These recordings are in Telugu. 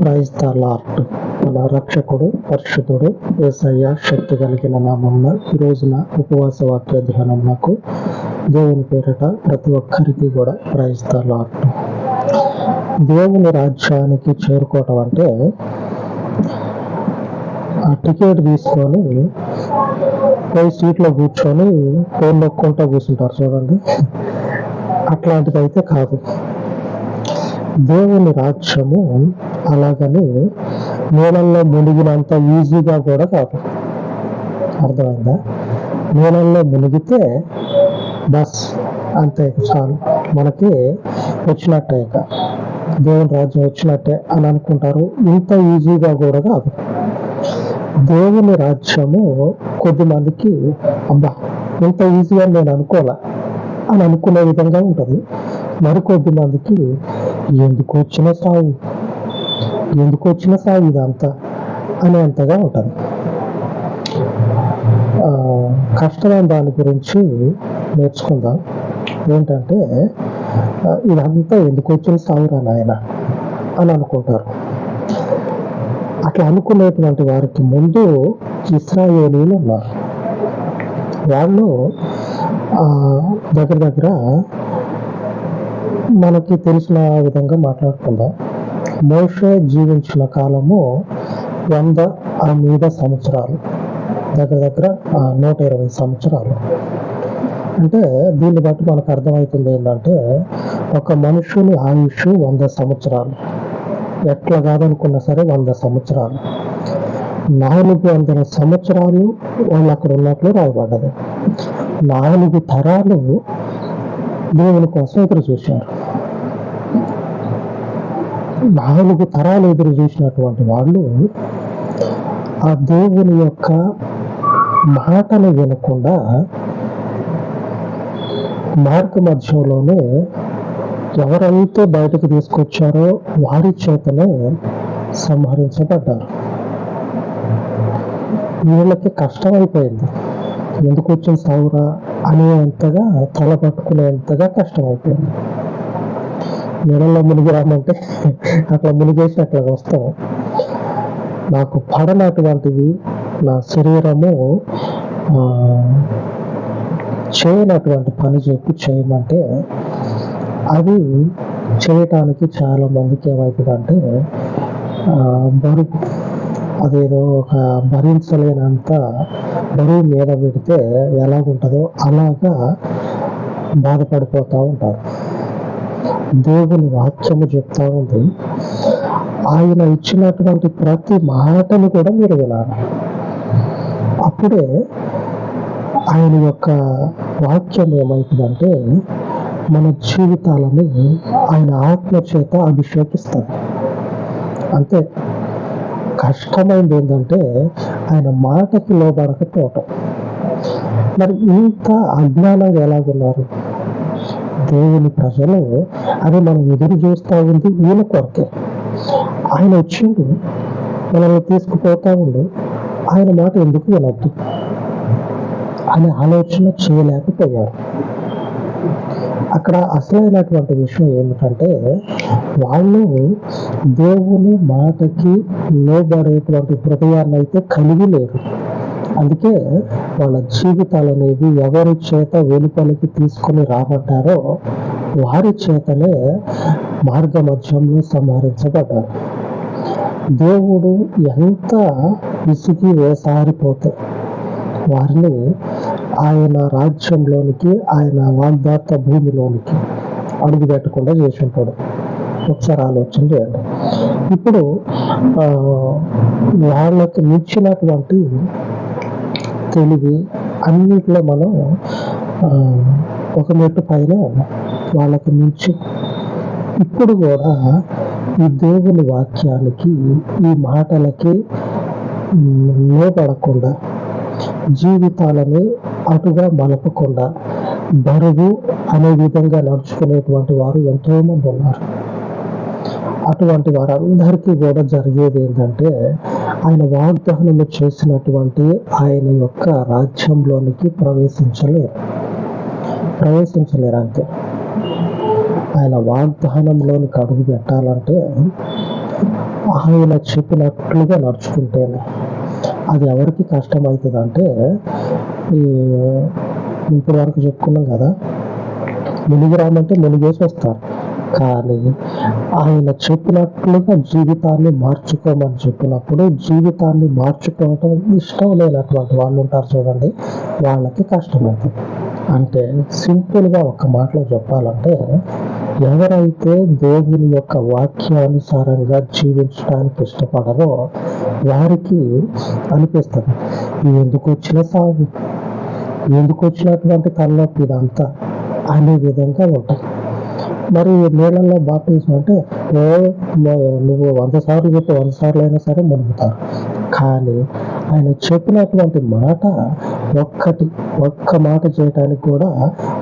ప్రైజ్ ద లార్డ్ మన రక్షకుడు పరిశుద్ధుడు ఏసయ్య శక్తి కలిగిన నామంలో ఈ రోజున ఉపవాస వాక్య ధ్యానం నాకు దేవుని పేరిట ప్రతి ఒక్కరికి కూడా ప్రైజ్ ద లార్డ్. దేవుని రాజ్యానికి చేరుకోవటం అంటే ఆ టికెట్ తీసుకొని పోయి సీట్లో కూర్చొని ఫోన్ నొక్కుంటా కూర్చుంటారు చూడండి. అట్లాంటిది అయితే కాదు. దేవుని రాజ్యము అలాగని నీళ్ళల్లో మునిగినంత ఈజీగా కూడా కాదు. అర్థమైందా? నీళ్ళల్లో మునిగితే బస్ అంతే చాలు. మనకి వచ్చినట్టే ఇక. దేవుని రాజ్యం వచ్చినట్టే అని అనుకుంటారు. ఇంత ఈజీగా కూడా కాదు. దేవుని రాజ్యము కొద్ది మందికి అబ్బా ఇంత ఈజీగా నేను అనుకోలే అని అనుకునే విధంగా ఉంటుంది. మరికొద్ది మందికి ఎందుకు వచ్చిన సాగు ఎందుకు వచ్చిన సాగు ఇదంతా అనేంతగా ఉంటుంది. ఆ, కష్టమైన దాని గురించి నేర్చుకుందాం. ఏంటంటే ఇదంతా ఎందుకు వచ్చిన సాగురా నాయన అని అనుకుంటారు. అట్లా అనుకునేటువంటి వారికి ముందు ఇస్రాయేలీలు ఉన్నారు. వాళ్ళు దగ్గర దగ్గర మనకి తెలిసిన విధంగా మాట్లాడుకుందాం. మోషే జీవించిన కాలము వంద ఆ మీద సంవత్సరాలు. దగ్గర దగ్గర నూట ఇరవై సంవత్సరాలు. అంటే దీన్ని బట్టి మనకు అర్థమవుతుంది ఏంటంటే ఒక మనుషుని ఆయుష్ వంద సంవత్సరాలు. ఎట్లా కాదనుకున్నా సరే వంద సంవత్సరాలు. నాలుగు వందల సంవత్సరాలు వాళ్ళు అక్కడ ఉన్నట్లు రాయబడ్డది. నాలుగు తరాలు దేవుని కోసం ఎదురు చూశారు. నాలుగు తరాలు ఎదురు చూసినటువంటి వాళ్ళు ఆ దేవుని యొక్క మాటలు వినకుండా మార్గ మధ్యంలోనే ఎవరైతే బయటకు తీసుకొచ్చారో వారి చేతనే సంహరించబడ్డారు. వీళ్ళకి కష్టమైపోయింది ఎందుకు వచ్చిన సావురా? అనేంతగా తల పట్టుకునేంతగా కష్టమైపోయింది నీళ్ళలో మునిగి రామంటే అట్లా మునిగేసి అట్లా వస్తాం. నాకు పడనటువంటిది నా శరీరము చేయనటువంటి పని చెప్పి చేయమంటే అది చేయటానికి చాలా మందికి ఏమవుతుందంటే బరువు. అదేదో ఒక భరించలేనంత బరువు మీద పెడితే ఎలాగుంటుందో అలాగా బాధపడిపోతూ ఉంటారు. దేవుని వాక్యము చెప్తా ఉంది. ఆయన ఇచ్చినటువంటి ప్రతి మాటను కూడా మీరు వినాలి. అప్పుడే ఆయన యొక్క వాక్యం ఏమవుతుందంటే మన జీవితాలని ఆయన ఆత్మ చేత అభిషేకిస్తారు అంతే. కష్టమైంది ఏంటంటే ఆయన మాటకి లోబడకపోవటం. మరి ఇంత అజ్ఞానంగా ఎలాగున్నారు? దేవుని ప్రజలు అది మనం ఎదురు చూస్తూ ఉంది ఈయన కొరకే. ఆయన వచ్చిండు మనల్ని తీసుకుపోతా ఉండు ఆయన మాట ఎందుకు వినొద్దు? అనే ఆలోచన చేయలేకపోయారు. అక్కడ అసలైనటువంటి విషయం ఏమిటంటే వాళ్ళు దేవుని మాటకి లోబడేటువంటి హృదయాన్ని అయితే కలిగి లేరు. అందుకే వాళ్ళ జీవితాలు అనేవి ఎవరి చేత వెలుపలికి తీసుకొని రాబడ్డారో వారి చేతనే మార్గ మధ్యంలో సంహరించబడ్డారు. దేవుడు ఎంత విసిగి వేసారిపోతే వారిని ఆయన రాజ్యంలోనికి ఆయన వాగ్దాత భూమిలోనికి అడుగు పెట్టకుండా చేసి ఉంటాడు ఒకసారి ఆలోచన చేయండి. ఇప్పుడు ఆ, వాళ్ళకి మించినటువంటి తెలివి అన్నిట్లో మనం ఒక మెట్టు పైన వాళ్ళకు వాళ్ళకి మించి. ఇప్పుడు కూడా ఈ దేవుని వాక్యానికి ఈ మాటలకి లోపడకుండా జీవితాలని అటుగా మలపకుండా బరువు అనే విధంగా నడుచుకునేటువంటి వారు ఎంతోమంది ఉన్నారు. అటువంటి వారందరికీ కూడా జరిగేది ఏంటంటే ఆయన వాగ్దానము చేసినటువంటి ఆయన యొక్క రాజ్యంలోనికి ప్రవేశించలేరు. ప్రవేశించలేరు అంతే ఆయన వాగ్దానంలోనికి అడుగు పెట్టాలంటే ఆయన చెప్పినట్లుగా నడుచుకుంటేనే. అది ఎవరికి కష్టమవుతుంది అంటే ఈ ఇప్పటి వరకు చెప్పుకున్నాం కదా మునిగి రామంటే మునిగేసి వస్తారు. కానీ ఆయన చెప్పినట్లుగా జీవితాన్ని మార్చుకోమని చెప్పినప్పుడు జీవితాన్ని మార్చుకోవటం ఇష్టం లేనటువంటి వాళ్ళు ఉంటారు చూడండి. వాళ్ళకి కష్టమవుతుంది అంటే సింపుల్గా ఒక మాటలో చెప్పాలంటే ఎవరైతే దేవుని యొక్క వాక్యానుసారంగా జీవించడానికి ఇష్టపడరో వారికి అనిపిస్తుంది. ఎందుకు వచ్చిన సాగు ఎందుకు వచ్చినటువంటి తలనొప్పి ఇదంతా? అనే విధంగా ఉంటాయి మరి నీళ్ళల్లో బాప్టిజం అంటే ఓ నువ్వు వంద సార్లు చెప్పి వంద సార్లు అయినా సరే మునుగుతారు. కానీ ఆయన చెప్పినటువంటి మాట ఒక్కటి ఒక్క మాట చేయడానికి కూడా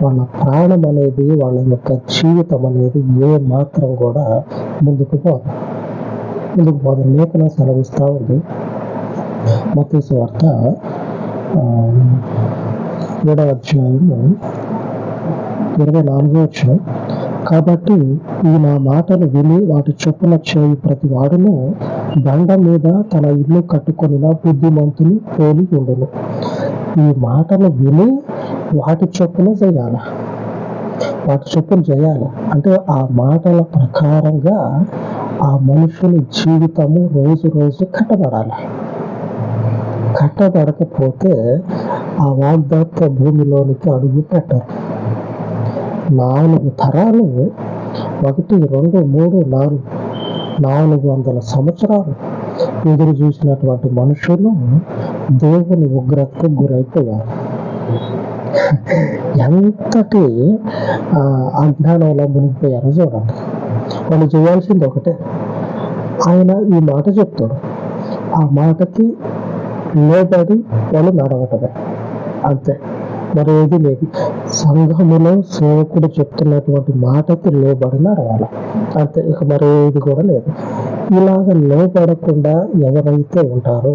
వాళ్ళ ప్రాణం అనేది వాళ్ళ యొక్క జీవితం అనేది ఏ మాత్రం కూడా ముందుకు పోదు. ముందుకు పోదు. లేఖన సెలవిస్తూ ఉంది. మతీసు వార్త ఏడవ అధ్యాయము ఇరవై నాలుగో వచ్చిన కాబట్టి ఈ నా మాటలు విని వాటి చొప్పున చేయు ప్రతి వాడును. బండ మీద తన ఇల్లు కట్టుకొనిన బుద్ధిమంతుని పోలి ఉండును. ఈ మాటలు విని వాటి చొప్పున చేయాలి? వాటి చొప్పున చేయాలి. అంటే ఆ మాటల ప్రకారంగా ఆ మనుషుని జీవితము రోజు రోజు కట్టబడాలి. కట్టబడకపోతే ఆ వాగ్దాత్వ భూమిలోనికి అడుగు పెట్టరు. నాలుగు తరాలు ఒకటి రెండు మూడు నాలుగు నాలుగు వందల సంవత్సరాలు ఎదురు చూసినటువంటి మనుషులు దేవుని ఉగ్రతకు గురైపోయారు. ఎంతటి ఆ, అజ్ఞానంలో మునిగిపోయారో చూడండి. వాళ్ళు చేయాల్సింది ఒకటే. ఆయన ఈ మాట చెప్తాడు. ఆ మాటకి లోబడి వాళ్ళు నడవటమే. అంతే. మరేది లేదు. సంఘములో సేవకుడు చెప్తున్నటువంటి మాటకి లోబడి నడవాలి అంతే ఇక మరేది కూడా లేదు. ఇలాగ లోబడకుండా ఎవరైతే ఉంటారో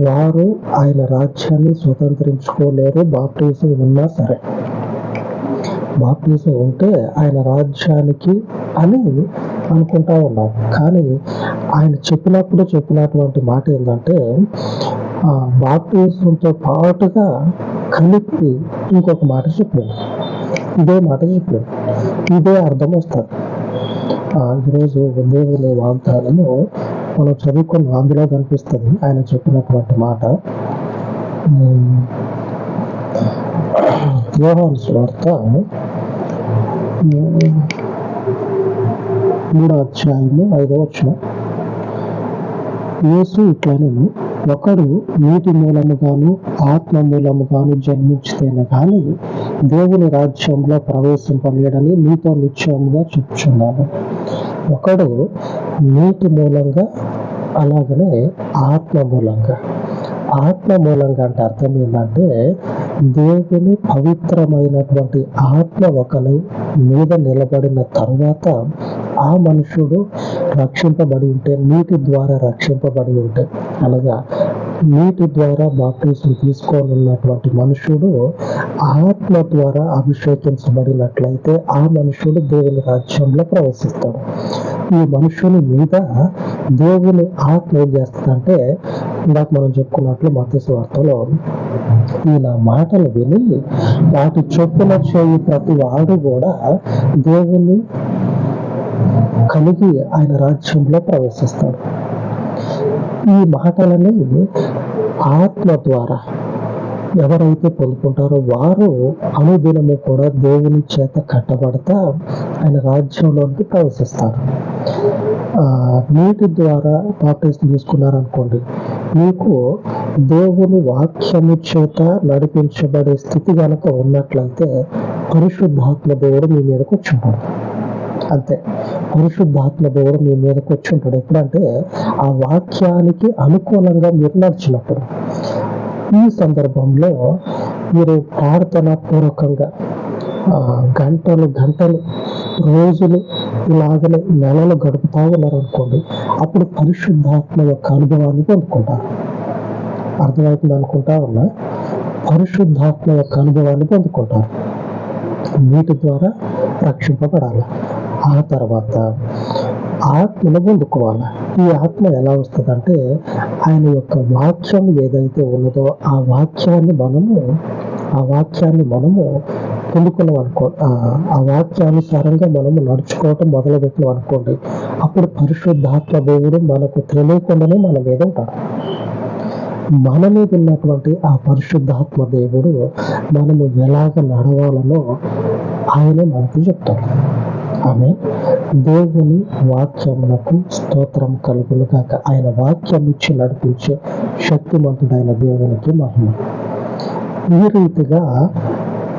వారు ఆయన రాజ్యాన్ని స్వతంత్రించుకోలేరు బాప్టిజం ఉన్నా సరే. బాప్టిజం ఉంటే ఆయన రాజ్యానికి అని అనుకుంటా ఉన్నారు కానీ ఆయన చెప్పినప్పుడు చెప్పినటువంటి మాట ఏంటంటే ఆ బాప్టిజంతో పాటుగా కలిపి ఇంకొక మాట చెప్పాడు. ఇదే మాట చెప్పాడు. ఇదే అర్థం వస్తుంది. ఈరోజు దేవుని వాగ్దానము మనం చదువుకున్న అందులో కనిపిస్తుంది. ఆయన చెప్పినటువంటి మాట. ఉమ్, యోహాను స్వార్త మూడో అధ్యాయము ఐదో వచ్చిన యేసు ఇట్లనెను ఒకడు నీటి మూలముగాను ఆత్మ మూలముగాను జన్మించితేనే కానీ దేవుని రాజ్యంలో ప్రవేశింపలేడని నీతో నిశ్చయముగా చెప్తున్నాను ఒకడు నీటి మూలంగా అలాగనే ఆత్మ మూలంగా. ఆత్మ మూలంగా అంటే అర్థం ఏంటంటే దేవుని పవిత్రమైనటువంటి ఆత్మ ఒకని మీద నిలబడిన తరువాత ఆ మనుషుడు రక్షింపబడి ఉంటే నీటి ద్వారా రక్షింపబడి ఉంటే అనగా నీటి ద్వారా బాప్టిజం తీసుకోనున్నటువంటి మనుషుడు ఆత్మ ద్వారా అభిషేకించబడినట్లయితే ఆ మనుషుడు దేవుని రాజ్యంలో ప్రవేశిస్తాడు. ఈ మనుషుని మీద దేవుని ఆత్మ ఏం చేస్తుందంటే ఇందాక మనం చెప్పుకున్నట్లు మత్స్య వార్తలో ఈ నా మాటలు విని వాటి చొప్పున చేయి ప్రతి వాడు కూడా దేవుని కలిగి ఆయన రాజ్యంలో ప్రవేశిస్తాడు. ఈ మాటలని ఆత్మ ద్వారా ఎవరైతే పొందుకుంటారో వారు అనుదినము కూడా దేవుని చేత కట్టబడతా ఆయన రాజ్యంలోనికి ప్రవేశిస్తారు. ఆ, నీటి ద్వారా బాప్టిస్ట్ తీసుకున్నారనుకోండి మీకు దేవుని వాక్యము చేత నడిపించబడే స్థితి కనుక ఉన్నట్లయితే పరిశుద్ధాత్మ దేవుడు మీ మీదకు వచ్చి అంతే. పరిశుద్ధాత్మ దేవుడు మీ మీదకి వచ్చి ఉంటాడు ఎప్పుడంటే ఆ వాక్యానికి అనుకూలంగా మీరు నడిచినప్పుడు. ఈ సందర్భంలో మీరు ప్రార్థన పూర్వకంగా గంటలు గంటలు రోజులు ఇలాగనే నెలలు గడుపుతా ఉన్నారనుకోండి అప్పుడు పరిశుద్ధాత్మ యొక్క అనుభవాన్ని పొందుకుంటారు. అర్థమవుతుంది అనుకుంటా ఉన్నా? పరిశుద్ధాత్మ యొక్క అనుభవాన్ని పొందుకుంటారు. వీటి ద్వారా రక్షింపబడాలి. ఆ తర్వాత ఆత్మను పొందుకోవాలి. ఈ ఆత్మ ఎలా వస్తుందంటే ఆయన యొక్క వాక్యం ఏదైతే ఉన్నదో ఆ వాక్యాన్ని మనము ఆ వాక్యాన్ని మనము పొందుకున్నాం అనుకో ఆ- వాక్యానుసారంగా మనము నడుచుకోవటం మొదలుపెట్టినాం అనుకోండి అప్పుడు పరిశుద్ధాత్మ దేవుడు మనకు తెలియకుండానే మన మీద ఉంటాడు. మన మీద ఉన్నటువంటి ఆ పరిశుద్ధాత్మ దేవుడు మనము ఎలాగ నడవాలనో ఆయనే మనకు చెప్తాడు. ఆమె దేవుని వాక్యమునకు స్తోత్రం కలుగును కాక ఆయన వాక్యం ఇచ్చి నడిపించే శక్తిమంతుడైన దేవునికి మహిమ. ఈ రీతిగా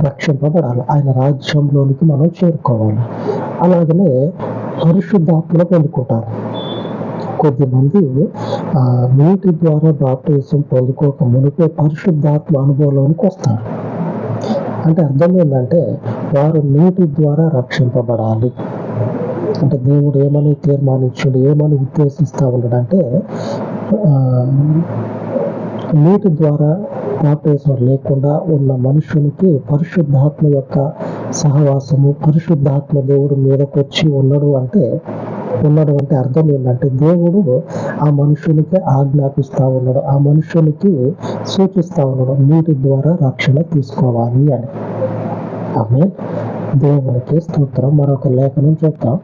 రక్షింపబడాలి. ఆయన రాజ్యంలోనికి మనం చేరుకోవాలి. అలాగనే పరిశుద్ధాత్మను పొందుకుంటారు. కొద్దిమంది ఆ, నీటి ద్వారా బాప్టిజం పొందుకోక మునిపే పరిశుద్ధాత్మ అనుభవంలోనికి వస్తారు. అంటే అర్థం ఏంటంటే వారు నీటి ద్వారా రక్షింపబడాలి. అంటే దేవుడు ఏమని తీర్మానించుడు ఏమని ఉద్దేశిస్తా ఉన్నాడంటే ఆ, నీటి ద్వారా బాప్టిజం లేకుండా ఉన్న మనుషునికి పరిశుద్ధాత్మ యొక్క సహవాసము పరిశుద్ధాత్మ దేవుడు మీదకు వచ్చి ఉన్నాడు అంటే ఉన్నటువంటి అర్థం ఏంటంటే దేవుడు ఆ మనుషునికి ఆజ్ఞాపిస్తా ఉన్నాడు. ఆ మనుషునికి సూచిస్తా ఉన్నాడు. నీటి ద్వారా రక్షణ తీసుకోవాలి అని. ఆమె దేవునికి స్తోత్రం. మరొక లేఖనం చూద్దాం.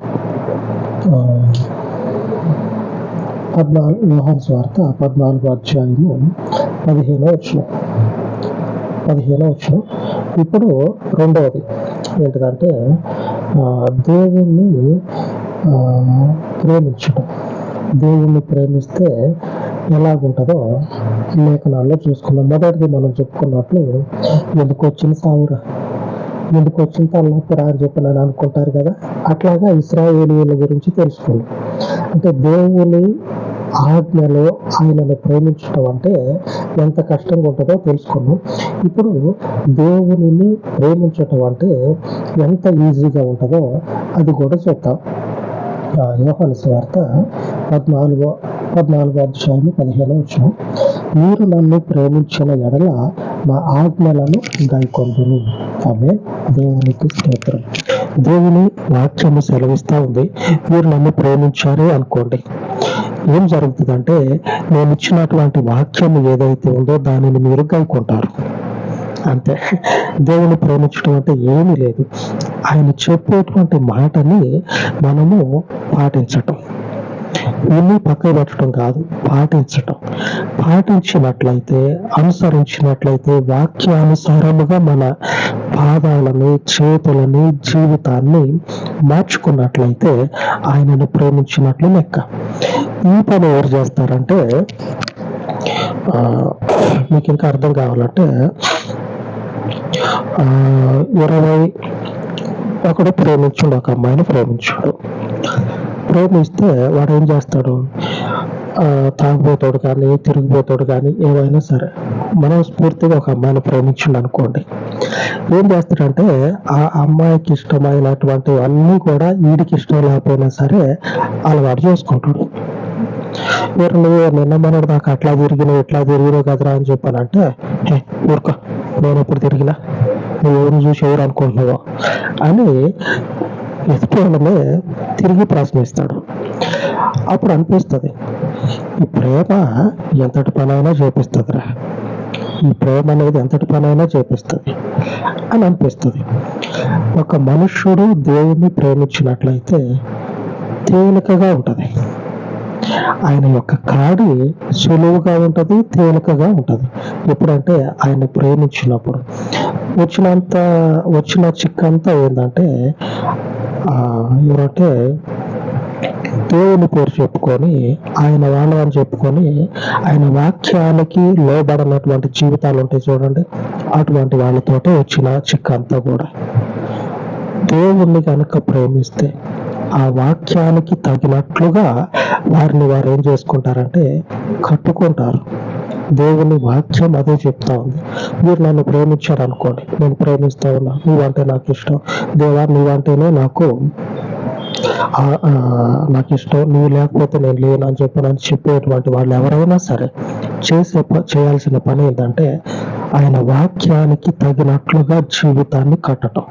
పద్నాలుగు వ్యవహార స్వార్థ పద్నాలుగు అధ్యాయము పదిహేనో వచ్చిన పదిహేనో వచ్చిన ఇప్పుడు రెండవది. ఏంటిదంటే ఆ, దేవుణ్ణి ప్రేమించడం దేవుణ్ణి ప్రేమిస్తే ఎలాగుంటుందో లేఖనాల్లో చూసుకున్నాం మొదటిది మనం చెప్పుకున్నట్లు ఎందుకు వచ్చిన సావురా? ఎందుకు వచ్చిన తలనొప్పిరా అని చెప్పి అనుకుంటారు కదా? అట్లాగా ఇస్రాయేలీల గురించి తెలుసుకోండి అంటే దేవుని ఆజ్ఞలో ఆయనను ప్రేమించడం అంటే ఎంత కష్టంగా ఉంటుందో తెలుసుకున్నాం ఇప్పుడు దేవునిని ప్రేమించటం అంటే ఎంత ఈజీగా ఉంటుందో అది కూడా చూద్దాం. యోహాను స్వార్త పద్నాలుగో పద్నాలుగో అధ్యాయము పదిహేను వచ్చిన మీరు నన్ను ప్రేమించిన ఎడల నా ఆజ్ఞలను గైకొందును ఆమె దేవునికి స్తోత్రం. దేవుని వాక్యము సెలవిస్తూ ఉంది. మీరు నన్ను ప్రేమించారే అనుకోండి. ఏం జరుగుతుందంటే నేను ఇచ్చినటువంటి వాక్యం ఏదైతే ఉందో దానిని మీరు గైకొంటారు. అంతే. దేవుని ప్రేమించడం అంటే ఏమీ లేదు. ఆయన చెప్పేటువంటి మాటని మనము పాటించటం. విని పక్కన పెట్టడం కాదు పాటించటం. పాటించినట్లయితే అనుసరించినట్లయితే వాక్యానుసారముగా మన పాదాలని చేతులని జీవితాన్ని మార్చుకున్నట్లయితే ఆయనను ప్రేమించినట్లు లెక్క. ఈ పని ఎవరు చేస్తారంటే ఆ, మీకు ఇంకా అర్థం కావాలంటే ఇరవై ఒకడు ప్రేమించుడు ఒక అమ్మాయిని ప్రేమించాడు. ప్రేమిస్తే వాడు ఏం చేస్తాడు? ఆ, తాగుబోతాడు కానీ తిరిగిపోతాడు కానీ ఏవైనా సరే మనస్ఫూర్తిగా ఒక అమ్మాయిని ప్రేమించండి అనుకోండి. ఏం చేస్తాడంటే ఆ అమ్మాయికి ఇష్టమైనటువంటివన్నీ కూడా వీడికి ఇష్టం లేకపోయినా సరే అలవాటు చేసుకుంటాడు. మీరు నువ్వు నిన్న మనడు దాకా అట్లా తిరిగినావు ఎట్లా తిరిగినావు కదరా అని చెప్పానంటే "హే, ఊరుకో నేను ఎప్పుడు తిరిగినా నువ్వు ఎవరు చూసి ఎవరు అనుకుంటున్నావో అని ఎత్తుకోవడమే తిరిగి ప్రశ్నిస్తాడు. అప్పుడు అనిపిస్తుంది ఈ ప్రేమ ఎంతటి పనైనా చేపిస్తుందిరా ఈ ప్రేమ అనేది ఎంతటి పనైనా చేపిస్తుంది అని అనిపిస్తుంది. ఒక మనుష్యుడు దేవుని ప్రేమించినట్లయితే తేలికగా ఉంటుంది. ఆయన యొక్క కాడి సులువుగా ఉంటుంది తేలికగా ఉంటుంది. ఎప్పుడంటే ఆయన ప్రేమించినప్పుడు. వచ్చినంత వచ్చిన చిక్కంతా ఏంటంటే ఎవరంటే దేవుని పేరు చెప్పుకొని ఆయన వాళ్ళు అని చెప్పుకొని ఆయన వాక్యానికి లోబడినటువంటి జీవితాలు ఉంటాయి చూడండి. అటువంటి వాళ్ళతోటే వచ్చిన చిక్కంతా కూడా. దేవుణ్ణి కనుక ప్రేమిస్తే ఆ వాక్యానికి తగినట్లుగా వారిని వారు ఏం చేసుకుంటారంటే కట్టుకుంటారు. దేవుని వాక్యం అదే చెప్తా ఉంది. మీరు నన్ను ప్రేమించారు అనుకోండి. నేను ప్రేమిస్తా ఉన్నా. నువ్వంటే నాకు ఇష్టం. దేవా నువ్వంటేనే నాకు ఆ- నాకు ఇష్టం. నువ్వు లేకపోతే నేను లేను అని చెప్పని చెప్పేటువంటి వాళ్ళు ఎవరైనా సరే చేసే చేయాల్సిన పని ఏంటంటే ఆయన వాక్యానికి తగినట్లుగా జీవితాన్ని కట్టడం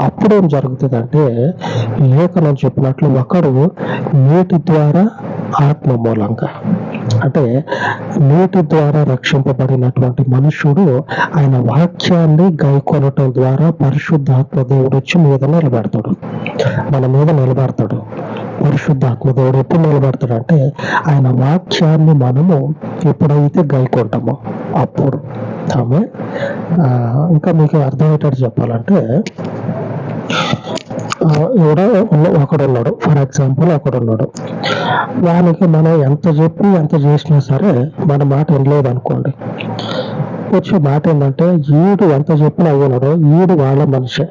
అప్పుడు ఏం జరుగుతుందంటే లేఖనం చెప్పినట్లు ఒకడు నీటి ద్వారా ఆత్మ మూలంగా. అంటే నీటి ద్వారా రక్షింపబడినటువంటి మనుషుడు ఆయన వాక్యాన్ని గైకొనటం ద్వారా పరిశుద్ధాత్మ దేవుడు వచ్చి మీద నిలబెడతాడు. మన మీద నిలబడతాడు. పరిశుద్ధాత్మ దేవుడు ఎప్పుడు నిలబడతాడు అంటే ఆయన వాక్యాన్ని మనము ఎప్పుడైతే గైకొంటామో అప్పుడు. ఆమె ఇంకా మీకు అర్థమయ్యేటట్టు చెప్పాలంటే ఎవడో ఒకడున్నాడు. ఫర్ ఎగ్జాంపుల్ ఒకడున్నాడు. వానికి మనం ఎంత చెప్పి ఎంత చేసినా సరే మన మాట వినలేదు అనుకోండి వచ్చే మాట ఏంటంటే ఈడు ఎంత చెప్పినా వినడు ఈడు వాళ్ళ మనిషే.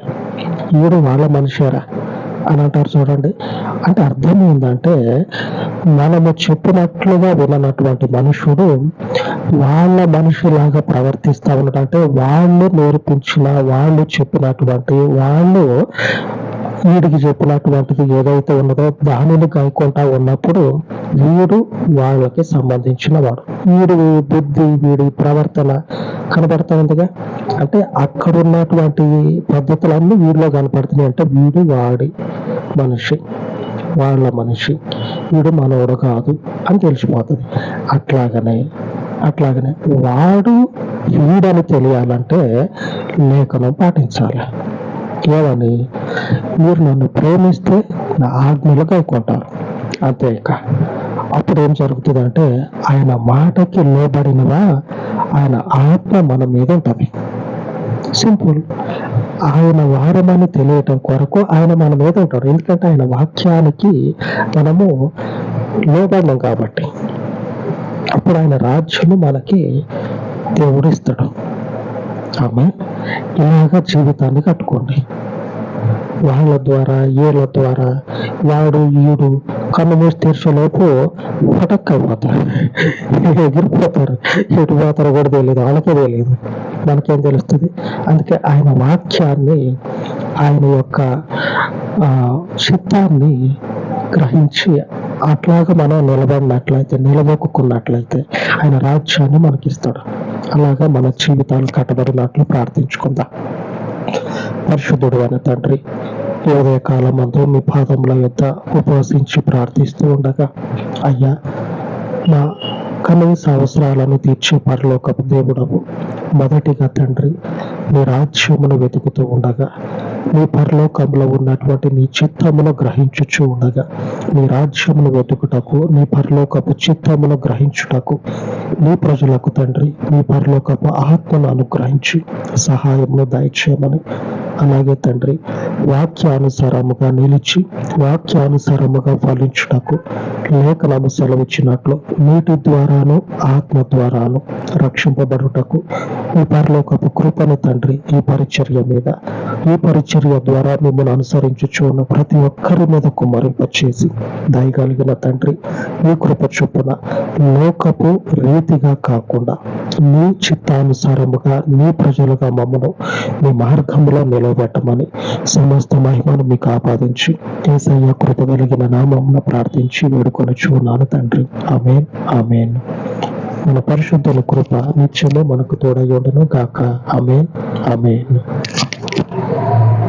ఈడు వాళ్ళ మనిషేరా అని అంటారు చూడండి. అంటే అర్థం ఏంటంటే మనము చెప్పినట్లుగా విననటువంటి మనుషుడు వాళ్ళ మనుషులాగా ప్రవర్తిస్తా ఉన్నాడు అంటే వాళ్ళు నేర్పించిన వాళ్ళు చెప్పినటువంటి వాళ్ళు వీడికి చెప్పినటువంటిది ఏదైతే ఉన్నదో దానిని కనుక్కుంటా ఉన్నప్పుడు వీడు వాళ్ళకి సంబంధించిన వాడు. వీడి బుద్ధి వీడి ప్రవర్తన కనబడతా ఉందిగా అంటే అక్కడ ఉన్నటువంటి పద్ధతులన్నీ వీడిలో కనపడుతున్నాయి అంటే వీడు వాడి మనిషి వాళ్ళ మనిషి. వీడు మనోడు కాదు అని తెలిసిపోతుంది. అట్లాగనే అట్లాగనే వాడు వీడని తెలియాలంటే లేఖనం పాటించాలి. ఏమని? మీరు నన్ను ప్రేమిస్తే నా ఆజ్ఞలు కైకుంటారు అంతే ఇక. అప్పుడు ఏం జరుగుతుందంటే ఆయన మాటకి లోబడినవా ఆయన ఆత్మ మన మీద ఉంటుంది. సింపుల్. ఆయన వారమని తెలియటం కొరకు ఆయన మన మీద ఉంటాడు. ఎందుకంటే ఆయన వాక్యానికి మనము లోబడినాం కాబట్టి. అప్పుడు ఆయన రాజ్యము మనకి దేవుడు ఇస్తాడు ఆమె ఇలాగ జీవితాన్ని కట్టుకోండి. వాళ్ళ ద్వారా ఏళ్ళ ద్వారా వాడు ఈడు కన్ను మూసి తెరిచేలోపు ఫటక్ అయిపోతారు. ఎగిరిపోతారు. ఎటు పోతారో కూడా తెలియదు. వాళ్ళకే తెలియదు. మనకేం తెలుస్తుంది? అందుకే ఆయన వాక్యాన్ని ఆయన యొక్క ఆ, చిత్తాన్ని గ్రహించి అట్లాగా మనం నిలబడినట్లయితే నిలబొక్కున్నట్లయితే ఆయన రాజ్యాన్ని మనకిస్తాడు. అలాగా మన జీవితాలు కట్టబడినట్లు ప్రార్థించుకుందాం. పరిశుద్ధుడు అయిన తండ్రి ఈ కాలం అందు మీ పాదముల యొద్ద ఉపవసించి ప్రార్థిస్తూ ఉండగా అయ్యా నా కనీస అవసరాలను తీర్చే పరలోకపు దేవుడవు మొదటిగా తండ్రి మీ రాజ్యమును వెతుకుతూ ఉండగా నీ పరలోకంలో ఉన్నటువంటి నీ చిత్తమును గ్రహించుచు ఉండగా నీ రాజ్యమును వెతుకుటకు నీ పరలోకపు చిత్తమును గ్రహించుటకు నీ ప్రజలకు తండ్రి నీ పరలోకపు ఆత్మను అనుగ్రహించి సహాయమును దయచేయమని. అలాగే తండ్రి వాక్యానుసారముగా నిలిచి వాక్యానుసారముగా ఫలించుటకు లేఖనము సెలవిచ్చినట్లు నీటి ద్వారాను ఆత్మ ద్వారాను రక్షింపబడుటకు ఈ పరలోకపు కృపను తండ్రి ఈ పరిచర్య మీద ఈ పరిచర్య ద్వారా మిమ్మల్ని అనుసరించుచున్న ప్రతి ఒక్కరి మీద కుమరింపచేసి దయగలిగిన తండ్రి మీ కృప చొప్పున లోకపు రీతిగా కాకుండా నీ చిత్తానుసారముగా నీ ప్రజలుగా మమ్మను మీ మార్గంలో నిలబెట్టమని సమస్త మహిమను మీకు ఆపాదించి ఏసయ్య కృప కలిగిన నామమున ప్రార్థించి వేడుకొని చూన్నాను తండ్రి. Amen amen. మన పరిశుద్ధుల కృప నిత్యము మనకు తోడయ్యుండను గాక. Amen amen.